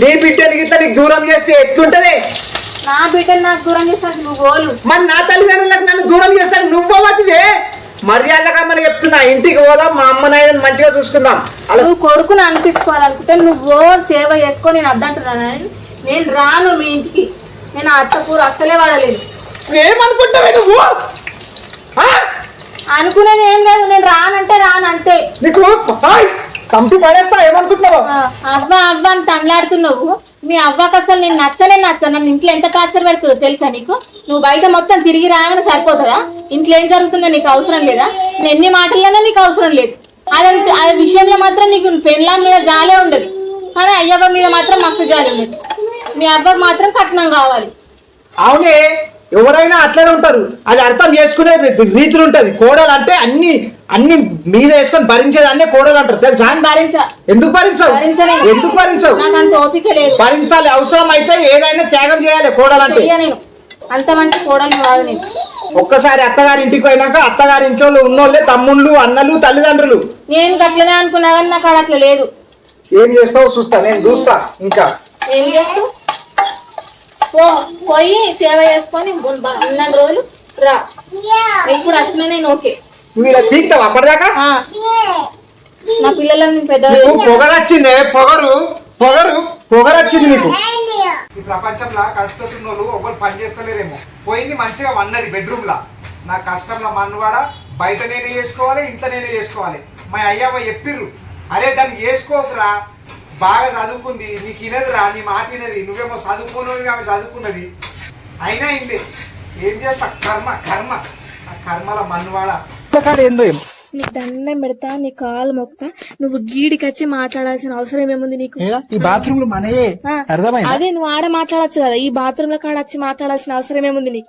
నీ బిడ్డని గిట్ల నీకు దూరం చేస్తే ఎట్లుంటది? నా బిడ్డను నాకు దూరం చేస్తాను నువ్వు గోలు మరి నా తల్లిదండ్రులకు నన్ను దూరం చేస్తాను నువ్వవతివే మర్యాదగా మనం చెప్తున్నా ఇంటికి పోదాం మా అమ్మ నాయనని మంచిగా చూసుకుందాం. అలా నువ్వు కొడుకుని అనిపించుకోవాలనుకుంటే నువ్వు సేవ చేసుకో నేను అద్దంటున్నాను నేను రాను మీ ఇంటికి. నేను అత్త కూర అస్సలే వాడలేదు. ఏమనుకుంటావే నువ్వు? అనుకునేది ఏం లేదు నేను రానంటే రాను అంతే. నీకు చంపి పడేస్తా ఏమనుకుంటున్నావు? అవ్వ అవ్వ అని తమిళాడుతున్నావు. మీ అవ్వకు అసలు నేను నచ్చలే నచ్చ. నన్ను ఇంట్లో ఎంత టార్చర్ పెడుతుందో తెలుసా నీకు? నువ్వు బయట మొత్తం తిరిగి రాగానే సరిపోతుందా? ఇంట్లో ఏం జరుగుతుందో నీకు అవసరం లేదా? నేను ఎన్ని మాటల్లోనే నీకు అవసరం లేదు. అదంత ఆ విషయంలో మాత్రం నీకు పెళ్ళ మీద జాలే ఉండదు. కానీ అయ్యవ్వ మీద మాత్రం మస్తు జాలి ఉండదు. మీ అవ్వకు మాత్రం కట్నం కావాలి. అవునే. ఎవరైనా అట్లనే ఉంటారు. అది అర్థం చేసుకునే రీతిలో ఉంటది. కోడలు అంటే అన్ని అన్ని మీద వేసుకొని భరించేది అన్నీ కోడలు అంటారు. తెలుసా? భరించ. ఎందుకు భరించవు. ఎందుకు భరించవు? భరించాలి. అవసరం అయితే ఏదైనా త్యాగం చేయాలి అంత మంచి కోడలు కాదు నేను. ఒక్కసారి అత్తగారి ఇంటికి పోయినాక అత్తగారి ఇంట్లో ఉన్నోళ్ళే తమ్ముళ్ళు అన్నలు తల్లిదండ్రులు. నేను గట్లనే అనుకున్నా కానీ నాకు అట్లా లేదు. ఏం చేస్తావో? చూస్తా. నేను చూస్తా. ఇంకా. ఏం చేస్తావు? పో పోయి సేవ చేసుకొని ఉన్న రోజులు రా. ఇప్పుడు వచ్చిన నేను ఓకే. మీరు తీస్తావు అప్పటిదాకా? ఆ. నా పిల్లలను పెద్ద పొగరు వచ్చిందే పొగరు పొగరు పొగరు వచ్చింది నీకు. ఈ ప్రపంచంలో కడుస్తున్న వాళ్ళు ఒకరు పని చేస్తలేరేమో. పోయింది మంచిగా వన్నది బెడ్రూమ్ లా నా కష్టంలో మన్నువాడ బయట నేనే చేసుకోవాలి ఇంట్లో నేనే చేసుకోవాలి. మా అయ్యమ్మ చెప్పిర్రు అరే దాన్ని చేసుకోకురా బాగా చదువుకుంది నీకు ఇనదురా నీ మాట వినది నువ్వేమో చదువుకోను ఆమె చదువుకున్నది. అయినా ఇంలే ఏం చేస్తా? కర్మ కర్మ. ఆ కర్మల మన్నువాడ ఏందో ఏమో. నీకు దండం పెడతా నీ కాలు మొక్క నువ్వు గీడికి వచ్చి మాట్లాడాల్సిన అవసరం ఏముంది నీకు? ఈ బాత్రూమ్లో మనయే అదే నువ్వు ఆడ మాట్లాడచ్చు కదా ఈ బాత్రూమ్లో కాడ వచ్చి మాట్లాడాల్సిన అవసరం ఏముంది నీకు?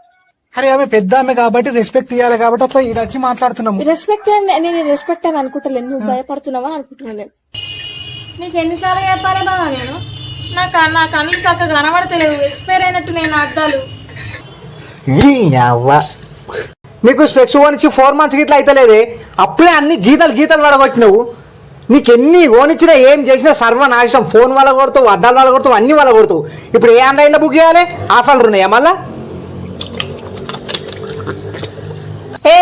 అరే ఆమె పెద్ద ఆమె కాబట్టి రెస్పెక్ట్ ఇవ్వాలి కాబట్టి అట్లా ఈడ వచ్చి మాట్లాడుతున్నాము. రెస్పెక్ట్ నేను రెస్పెక్ట్ అని అనుకుంటలేను నువ్వు భయపడుతున్నావా అనుకుంటున్నాను నేను. నీకు ఎన్నిసార్లు చెప్పాలి బాబా నేను? నాకు నా కళ్ళు చక్కగా కనబడతలేవు. ఎక్స్పైర్ అయినట్టు నేను అద్దాలు నీకు స్పెక్స్ ఓనిచ్చి ఫోర్ మంత్స్ గిట్లా అయితలేదే. అప్పుడే అన్ని గీతలు గీతలు పడగొట్టినావు నీకు ఎన్ని ఓనిచ్చినా ఏం చేసినా సర్వనాశనం ఫోన్ వల్ల కొడతావు అద్దాల వల్ల కొడతావు అన్ని వల్ల కొడతావు. ఇప్పుడు ఏ ఆన్లైన్లో బుక్ చేయాలి? ఆఫర్లు ఉన్నాయా మళ్ళీ ఏ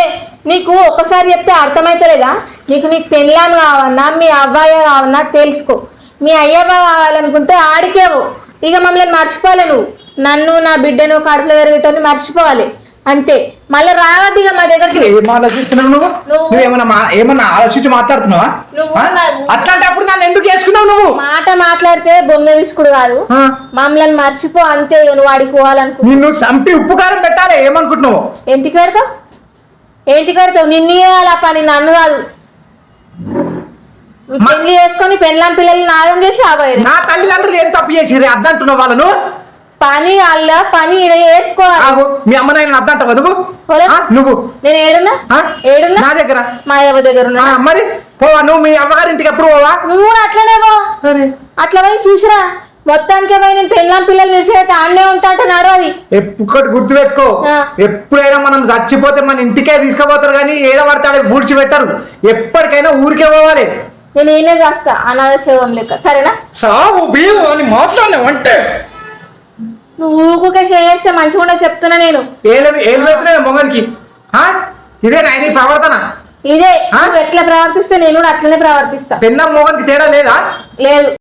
నీకు ఒక్కసారి చెప్తే అర్థమైతలేదా? నీకు నీకు పెళ్ళాం కావన్నా మీ అబ్బాయి కావన్నా తెలుసుకో. మీ అయ్యబ్బా కావాలనుకుంటే ఆడికేవు. ఇక మమ్మల్ని మర్చిపోలే నువ్వు. నన్ను నా బిడ్డను కడుపులో పెరిగేటోని మర్చిపోవాలి. అంతే. మళ్ళీ రావద్దు ఇక మా దగ్గరికి ఏం ఆలోచిస్తున్నావు నువ్వు? నువ్వు- మా- ఏమన్నా ఆలోచించి మాట్లాడుతున్నావా? నువ్వు? నా- అట్లాంటప్పుడు నన్ను ఎందుకు చేసుకున్నావు నువ్వు? మాట మాట్లాడితే బొంగ విసుకుడు కాదు. ఆ? మమ్మల్ని మర్చిపో అంతే ఇక నువ్వు ఆడికి పోవాలనుకో నిన్ను సంపి ఉప్పు కారం పెట్టాలి ఏమనుకుంటున్నావు? ఎంటికి పెడతావు? ఏంటికి పెడతావు నిన్ను చేయాలి ఆ పని నన్ను కాదు. పెళ్ళి చేసుకొని పెళ్ళాం పిల్లల్ని నాగం చేసి ఆబాయి నా తల్లిదండ్రులు ఏం తప్పు చేసి అద్దంటున్నావు వాళ్ళను? పని అల్ల పని చేసుకోవాలి. మీ అమ్మ నాయన అద్దంటావా నువ్వు? నువ్వు? నేను ఏడున్నా? ఏడున్నా? నా దగ్గర. మా అవ్వ దగ్గర ఉన్నా. మరి? పోవా నువ్వు మీ అమ్మగారింటికి ఎప్పుడు పోవా? నువ్వు అట్లనే పో. అట్లా పోయి చూసిరా. మొత్తానికి పోయి నేను పెళ్ళాం పిల్లలు చేసేట ఆడనే ఉంటా అంటున్నారు అది. ఒక్కటి గుర్తుపెట్టుకో. ఎప్పుడైనా మనం చచ్చిపోతే మన ఇంటికే తీసుకుపోతారు కానీ ఏదో పడతాడు పూడ్చి పెట్టరు ఎప్పటికైనా ఊరికే పోవాలి. నేను ఏనే చేస్తా అనాథ శవం లెక్క. సరేనా? సావు అని మాట్లాడినావు అంటే నువ్వు ఊకుకే చేస్తే మంచిగా చెప్తున్నా నేను. మొగనికి. ఆ? ఇదే నాయన ప్రవర్తన. ఇదే ఎట్లా ప్రవర్తిస్తే నేను కూడా అట్లనే ప్రవర్తిస్తా. పెన్న మొగనికి తేడా లేదా? లేదు.